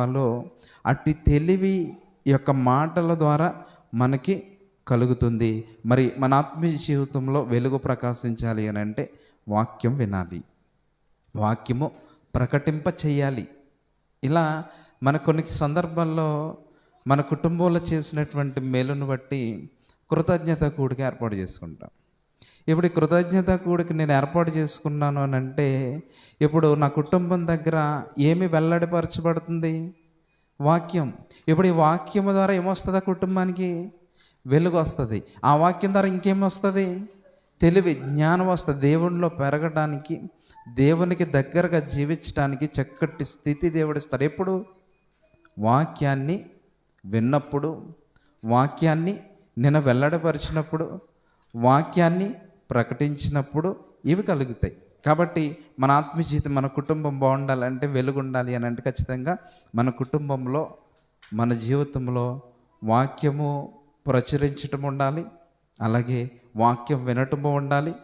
వాళ్ళు అట్టి తెలివి యొక్క మాటల ద్వారా మనకి కలుగుతుంది. మరి మన ఆత్మీయ జీవితంలో వెలుగు ప్రకాశించాలి అని అంటే వాక్యం వినాలి. వాక్యము ప్రకటింప చేయాలి. ఇలా మన కొన్ని సందర్భాల్లో మన కుటుంబంలో చేసినటువంటి మేలును బట్టి కృతజ్ఞత కూడిక ఏర్పాటు చేసుకుంటాం. ఇప్పుడు ఈ కృతజ్ఞత కూడికి నేను ఏర్పాటు చేసుకున్నాను అని అంటే ఇప్పుడు నా కుటుంబం దగ్గర ఏమి వెల్లడిపరచబడుతుంది? వాక్యం. ఇప్పుడు ఈ వాక్యం ద్వారా ఏమొస్తుంది ఆ కుటుంబానికి? వెలుగు వస్తుంది. ఆ వాక్యం ద్వారా ఇంకేం వస్తుంది తెలివి జ్ఞానం వస్తుంది. దేవునిలో పెరగడానికి దేవునికి దగ్గరగా జీవించడానికి చక్కటి స్థితి దేవుడిస్తారు ఎప్పుడు? వాక్యాన్ని విన్నప్పుడు వాక్యాన్ని నిన్న వెల్లడపరిచినప్పుడు వాక్యాన్ని ప్రకటించినప్పుడు ఇవి కలుగుతాయి. కాబట్టి మన ఆత్మజీవితం మన కుటుంబం బాగుండాలంటే వెలుగు ఉండాలి అని అంటే ఖచ్చితంగా మన కుటుంబంలో మన జీవితంలో వాక్యము ప్రచురించటం ఉండాలి. అలాగే వాక్యం వినటము ఉండాలి.